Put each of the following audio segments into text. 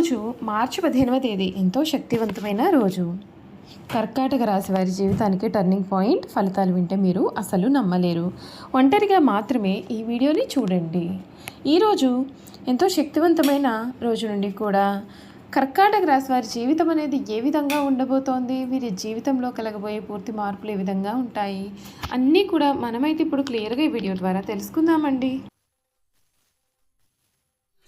ఈరోజు మార్చి పదిహేనవ తేదీ. ఎంతో శక్తివంతమైన రోజు. కర్కాటక రాశి వారి జీవితానికి టర్నింగ్ పాయింట్ ఫలితాలు వింటే మీరు అసలు నమ్మలేరు. ఒంటరిగా మాత్రమే ఈ వీడియోని చూడండి. ఈరోజు ఎంతో శక్తివంతమైన రోజు నుండి కూడా కర్కాటక రాశి వారి జీవితం అనేది ఏ విధంగా ఉండబోతోంది? వీరి జీవితంలో కలగబోయే పూర్తి మార్పులు ఏ విధంగా ఉంటాయి? అన్నీ కూడా మనమైతే ఇప్పుడు క్లియర్గా ఈ వీడియో ద్వారా తెలుసుకుందామండి.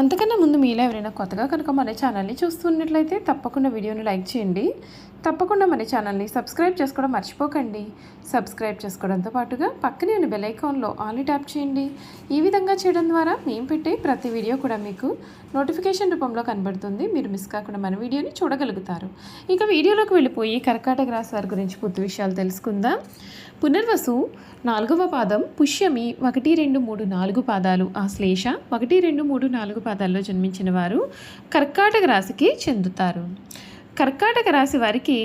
అంతకన్నా ముందు మీలో ఎవరైనా కొత్తగా కనుక మన ఛానల్ని చూస్తున్నట్లయితే తప్పకుండా వీడియోని లైక్ చేయండి. తప్పకుండా మన ఛానల్ని సబ్స్క్రైబ్ చేసుకోవడం మర్చిపోకండి. సబ్స్క్రైబ్ చేసుకోవడంతో పాటుగా పక్కనే ఉన్న బెల్ ఐకాన్లో ఆల్ ట్యాప్ చేయండి. ఈ విధంగా చేయడం ద్వారా మేము పెట్టే ప్రతి వీడియో కూడా మీకు నోటిఫికేషన్ రూపంలో కనబడుతుంది. మీరు మిస్ కాకుండా మన వీడియోని చూడగలుగుతారు. ఇక వీడియోలోకి వెళ్ళిపోయి కర్కాటక రాశి వారి గురించి పూర్తి విషయాలు తెలుసుకుందాం. పునర్వసు నాలుగవ పాదం పుష్యమి ఒకటి రెండు మూడు నాలుగు పాదాలు. ఆ శ్లేష ఒకటి రెండు మూడు నాలుగు పాదాల్లో జన్మించిన వారు కర్కాటక రాశికి చెందుతారు. కర్కాటక రాశి వారికి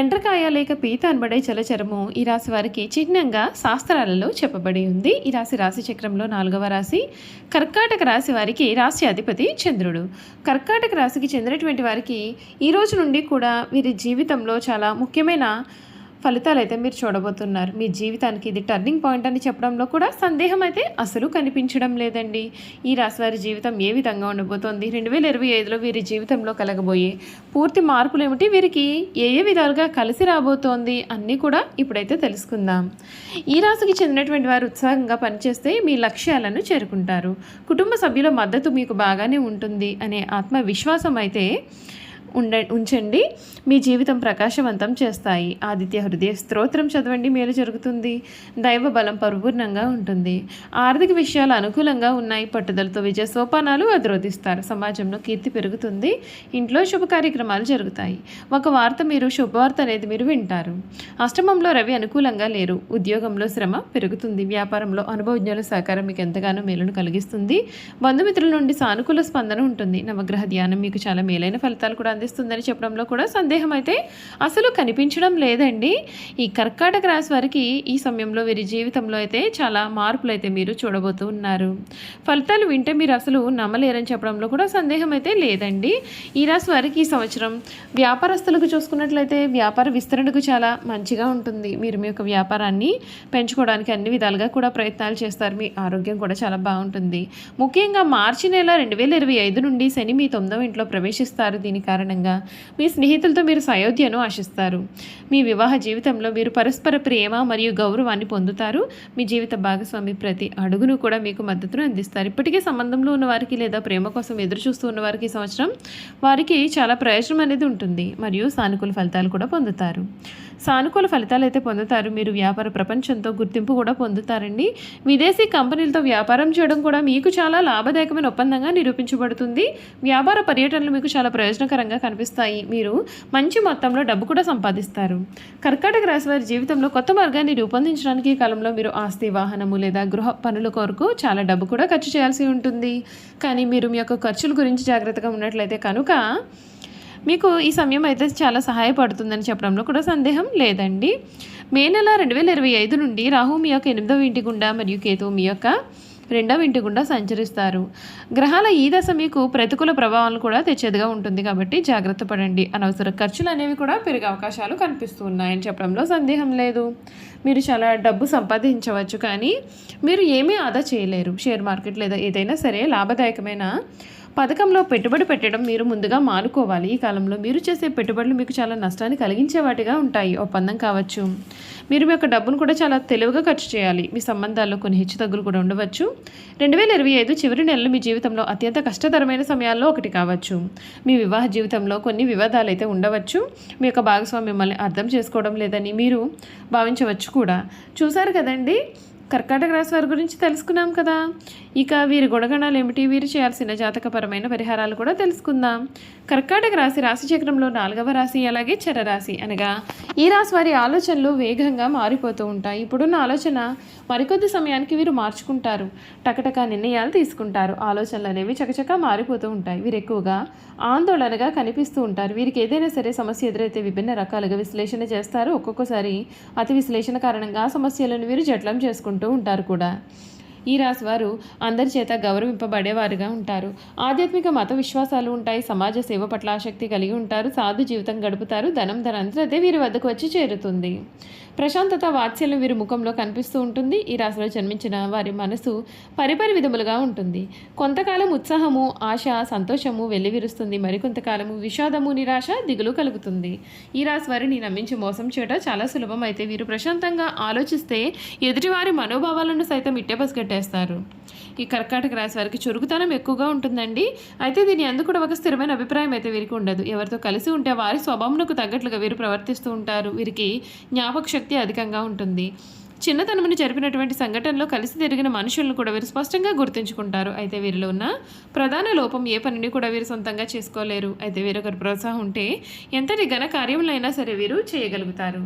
ఎండ్రకాయ లేక పీత అనబడే జలచరము ఈ రాశి వారికి చిహ్నంగా శాస్త్రాలలో చెప్పబడి ఉంది. ఈ రాశి రాశి చక్రంలో నాలుగవ రాశి కర్కాటక రాశి వారికి రాశి అధిపతి చంద్రుడు. కర్కాటక రాశికి చెందినటువంటి వారికి ఈ రోజు నుండి కూడా వీరి జీవితంలో చాలా ముఖ్యమైన ఫలితాలు అయితే మీరు చూడబోతున్నారు. మీ జీవితానికి ఇది టర్నింగ్ పాయింట్ అని చెప్పడంలో కూడా సందేహం అయితే అసలు కనిపించడం లేదండి. ఈ రాశి వారి జీవితం ఏ విధంగా ఉండబోతోంది? రెండు వేల ఇరవై ఐదులో వీరి జీవితంలో కలగబోయే పూర్తి మార్పులు ఏమిటి? వీరికి ఏ ఏ విధాలుగా కలిసి రాబోతోంది? అన్నీ కూడా ఇప్పుడైతే తెలుసుకుందాం. ఈ రాశికి చెందినటువంటి వారు ఉత్సాహంగా పనిచేస్తే మీ లక్ష్యాలను చేరుకుంటారు. కుటుంబ సభ్యుల మద్దతు మీకు బాగానే ఉంటుంది అనే ఆత్మవిశ్వాసం అయితే ఉండ ఉంచండి. మీ జీవితం ప్రకాశవంతం చేస్తాయి. ఆదిత్య హృదయ స్తోత్రం చదవండి. మేలు జరుగుతుంది. దైవ బలం పరిపూర్ణంగా ఉంటుంది. ఆర్థిక విషయాలు అనుకూలంగా ఉన్నాయి. పట్టుదలతో విజయ సోపానాలు అధిరోధిస్తారు. సమాజంలో కీర్తి పెరుగుతుంది. ఇంట్లో శుభ కార్యక్రమాలు జరుగుతాయి. ఒక వార్త మీరు శుభవార్త అనేది మీరు వింటారు. అష్టమంలో రవి అనుకూలంగా లేరు. ఉద్యోగంలో శ్రమ పెరుగుతుంది. వ్యాపారంలో అనుభవజ్ఞుల సహకారం మీకు ఎంతగానో మేలును కలిగిస్తుంది. బంధుమిత్రుల నుండి సానుకూల స్పందన ఉంటుంది. నవగ్రహ ధ్యానం మీకు చాలా మేలైన ఫలితాలు కూడా అందిస్తుందని చెప్పడంలో కూడా సందేహం అయితే అసలు కనిపించడం లేదండి. ఈ కర్కాటక రాశి వారికి ఈ సమయంలో వీరి జీవితంలో అయితే చాలా మార్పులు అయితే మీరు చూడబోతూ ఉన్నారు. ఫలితాలు వింటే మీరు అసలు నమ్మలేరని చెప్పడంలో కూడా సందేహం అయితే లేదండి. ఈ రాశి వారికి ఈ సంవత్సరం వ్యాపారస్తులకు చూసుకున్నట్లయితే వ్యాపార విస్తరణకు చాలా మంచిగా ఉంటుంది. మీరు మీ యొక్క వ్యాపారాన్ని పెంచుకోవడానికి అన్ని విధాలుగా కూడా ప్రయత్నాలు చేస్తారు. మీ ఆరోగ్యం కూడా చాలా బాగుంటుంది. ముఖ్యంగా మార్చి నెల రెండు వేల ఇరవై ఐదు నుండి శని మీ తొమ్మిదవ ఇంట్లో ప్రవేశిస్తారు. దీని కారణంగా మీ స్నేహితులతో మీరు సయోధ్యను ఆశిస్తారు. మీ వివాహ జీవితంలో మీరు పరస్పర ప్రేమ మరియు గౌరవాన్ని పొందుతారు. మీ జీవిత భాగస్వామి ప్రతి అడుగును కూడా మీకు మద్దతును అందిస్తారు. ఇప్పటికే సంబంధంలో ఉన్న వారికి లేదా ప్రేమ కోసం ఎదురు చూస్తూ ఉన్న వారికి సంవత్సరం వారికి చాలా ప్రయోజనం అనేది ఉంటుంది. మరియు సానుకూల ఫలితాలు కూడా పొందుతారు. సానుకూల ఫలితాలు అయితే పొందుతారు. మీరు వ్యాపార ప్రపంచంతో గుర్తింపు కూడా పొందుతారండి. విదేశీ కంపెనీలతో వ్యాపారం చేయడం కూడా మీకు చాలా లాభదాయకమైన ఒప్పందంగా నిరూపించబడుతుంది. వ్యాపార పర్యటనలు మీకు చాలా ప్రయోజనకరంగా కనిపిస్తాయి. మీరు మంచి మొత్తంలో డబ్బు కూడా సంపాదిస్తారు. కర్కాటక రాశి వారి జీవితంలో కొత్త మార్గాన్ని రూపొందించడానికి ఈ కాలంలో మీరు ఆస్తి వాహనము లేదా గృహ పనుల కొరకు చాలా డబ్బు కూడా ఖర్చు చేయాల్సి ఉంటుంది. కానీ మీరు మీ యొక్క ఖర్చుల గురించి జాగ్రత్తగా ఉన్నట్లయితే కనుక మీకు ఈ సమయం అయితే చాలా సహాయపడుతుందని చెప్పడంలో కూడా సందేహం లేదండి. మే నెల రెండు వేల ఇరవై ఐదు నుండి రాహు మీ యొక్క ఎనిమిదవ ఇంటి గుండా మరియు కేతు మీ యొక్క రెండవ ఇంటి గుండా సంచరిస్తారు. గ్రహాల ఈ దశ మీకు ప్రతికూల ప్రభావాలను కూడా తెచ్చేదిగా ఉంటుంది కాబట్టి జాగ్రత్త పడండి. అనవసర ఖర్చులు అనేవి కూడా పెరిగే అవకాశాలు కనిపిస్తూ ఉన్నాయని చెప్పడంలో సందేహం లేదు. మీరు చాలా డబ్బు సంపాదించవచ్చు కానీ మీరు ఏమీ ఆదా చేయలేరు. షేర్ మార్కెట్ లేదా ఏదైనా సరే లాభదాయకమైన పథకంలో పెట్టుబడి పెట్టడం మీరు ముందుగా మానుకోవాలి. ఈ కాలంలో మీరు చేసే పెట్టుబడులు మీకు చాలా నష్టాన్ని కలిగించే వాటిగా ఉంటాయి. ఒప్పందం కావచ్చు. మీరు మీ యొక్క డబ్బును కూడా చాలా తెలివిగా ఖర్చు చేయాలి. మీ సంబంధాల్లో కొన్ని హెచ్చుతగ్గులు కూడా ఉండవచ్చు. రెండు వేల ఇరవై ఐదు చివరి నెలలు మీ జీవితంలో అత్యంత కష్టతరమైన సమయాల్లో ఒకటి కావచ్చు. మీ వివాహ జీవితంలో కొన్ని వివాదాలు అయితే ఉండవచ్చు. మీ యొక్క భాగస్వామి మిమ్మల్ని అర్థం చేసుకోవడం లేదని మీరు భావించవచ్చు కూడా. చూసారు కదండి? కర్కాటక రాశి వారి గురించి తెలుసుకున్నాం కదా. ఇక వీరి గుణగణాలు ఏమిటి వీరు చేయాల్సిన జాతకపరమైన పరిహారాలు కూడా తెలుసుకుందాం. కర్కాటక రాశి రాశిచక్రంలో నాలుగవ రాశి అలాగే చరరాశి అనగా ఈ రాశి వారి ఆలోచనలు వేగంగా మారిపోతూ ఉంటాయి. ఇప్పుడున్న ఆలోచన మరికొద్ది సమయానికి వీరు మార్చుకుంటారు. టకటక నిర్ణయాలు తీసుకుంటారు. ఆలోచనలు అనేవి చకచకా మారిపోతూ ఉంటాయి. వీరు ఎక్కువగా ఆందోళనగా కనిపిస్తూ ఉంటారు. వీరికి ఏదైనా సరే సమస్య ఎదురైతే విభిన్న రకాలుగా విశ్లేషణ చేస్తారు. ఒక్కొక్కసారి అతి విశ్లేషణ కారణంగా సమస్యలను వీరు జట్లం చేసుకుంటూ ఉంటారు కూడా. ఈ రాశి వారు అందరి చేత గౌరవింపబడేవారుగా ఉంటారు. ఆధ్యాత్మిక మత విశ్వాసాలు ఉంటాయి. సమాజ సేవ పట్ల ఆసక్తి కలిగి ఉంటారు. సాధు జీవితం గడుపుతారు. ధనం ధనంతరదే వీరి వద్దకు వచ్చి చేరుతుంది. ప్రశాంతత వాత్సల్యం వీరి ముఖంలో కనిపిస్తూ ఉంటుంది. ఈ రాశిలో జన్మించిన వారి మనసు పరిపరి విధములుగా ఉంటుంది. కొంతకాలం ఉత్సాహము ఆశ సంతోషము వెల్లివిరుస్తుంది. మరికొంతకాలము విషాదము నిరాశ దిగులు కలుగుతుంది. ఈ రాశి వారిని నమ్మించి మోసం చేయడం చాలా సులభం. అయితే వీరు ప్రశాంతంగా ఆలోచిస్తే ఎదుటివారి మనోభావాలను సైతం ఇట్టే పెట్టేస్తారు. ఈ కర్కాటక రాశి వారికి చురుకుతనం ఎక్కువగా ఉంటుందండి. అయితే దీని ఎందుకు కూడా ఒక స్థిరమైన అభిప్రాయం అయితే వీరికి ఉండదు. ఎవరితో కలిసి ఉంటే వారి స్వభావంకు తగ్గట్లుగా వీరు ప్రవర్తిస్తూ ఉంటారు. వీరికి జ్ఞాపక శక్తి అధికంగా ఉంటుంది. చిన్నతనమును జరిపినటువంటి సంఘటనలో కలిసి తిరిగిన మనుషులను కూడా వీరు స్పష్టంగా గుర్తుంచుకుంటారు. అయితే వీరిలో ఉన్న ప్రధాన లోపం ఏ పనిని కూడా వీరు సొంతంగా చేసుకోలేరు. అయితే వీరొకరి ప్రోత్సాహం ఉంటే ఎంతటి ఘన కార్యములైనా సరే వీరు చేయగలుగుతారు.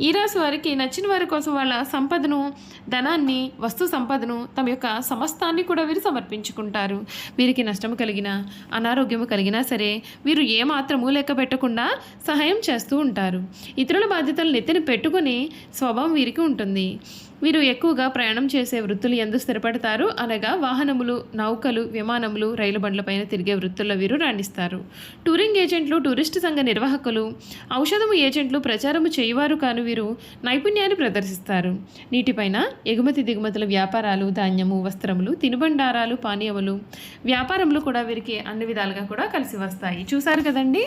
ఈ రాశి వారికి నచ్చిన వారి కోసం వాళ్ళ సంపదను ధనాన్ని వస్తు సంపదను తమ యొక్క సమస్తాన్ని కూడా వీరు సమర్పించుకుంటారు. వీరికి నష్టము కలిగిన అనారోగ్యము కలిగినా సరే వీరు ఏమాత్రము లెక్క పెట్టకుండా సహాయం చేస్తూ ఉంటారు. ఇతరుల బాధ్యతలు నెత్తిన పెట్టుకుని స్వభావం వీరికి ఉంటుంది. వీరు ఎక్కువగా ప్రయాణం చేసే వృత్తులు ఎందు స్థిరపడతారు. అనగా వాహనములు నౌకలు విమానములు రైలు బండ్లపైన తిరిగే వృత్తుల్లో వీరు రాణిస్తారు. టూరింగ్ ఏజెంట్లు టూరిస్టు సంఘ నిర్వాహకులు ఔషధము ఏజెంట్లు ప్రచారము చేయువారు కాను వీరు నైపుణ్యాన్ని ప్రదర్శిస్తారు. నీటిపైన ఎగుమతి దిగుమతుల వ్యాపారాలు ధాన్యము వస్త్రములు తినుబండారాలు పానీయములు వ్యాపారములు కూడా వీరికి అన్ని విధాలుగా కూడా కలిసి వస్తాయి. చూసారు కదండి?